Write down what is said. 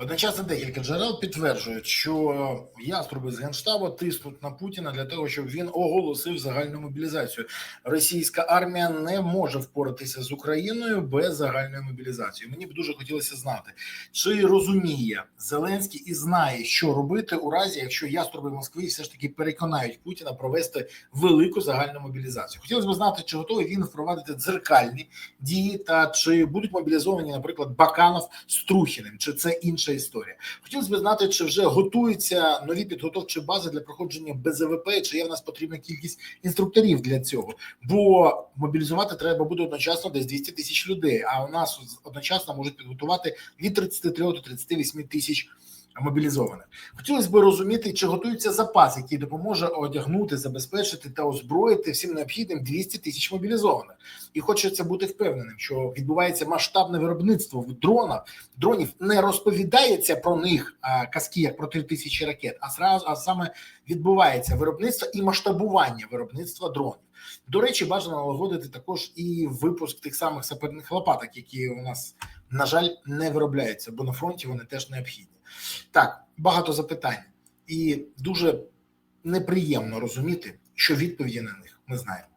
Одночасно декілька джерел підтверджують, що яструби з генштабу тиснуть на Путіна для того, щоб він оголосив загальну мобілізацію. Російська армія не може впоратися з Україною без загальної мобілізації. Мені б дуже хотілося знати, чи розуміє Зеленський і знає, що робити у разі, якщо яструби Москви все ж таки переконають Путіна провести велику загальну мобілізацію. Хотілося б знати, чи готовий він впровадити дзеркальні дії, та чи будуть мобілізовані, наприклад, Баканов з Трухіним, чи це інша історія. Хотілося б знати, чи вже готуються нові підготовчі бази для проходження БЗВП, чи є в нас потрібна кількість інструкторів для цього. Бо мобілізувати треба буде одночасно десь 200 тисяч людей. А у нас одночасно можуть підготувати від 33 до 38 тисяч мобілізованих. Хотілося б розуміти, чи готується запас, який допоможе одягнути, забезпечити та озброїти всім необхідним 200 тисяч мобілізованих. І хочеться бути впевненим, що відбувається масштабне виробництво в дрона дронів. Не розповідається про них казки як про 3 тисячі ракет, а сразу, а саме відбувається виробництво і масштабування виробництва дронів. До речі, бажано налагодити також і випуск тих самих саперних лопаток, які у нас на жаль не виробляються, бо на фронті вони теж необхідні. Так, багато запитань, і дуже неприємно розуміти, що відповіді на них ми знаємо.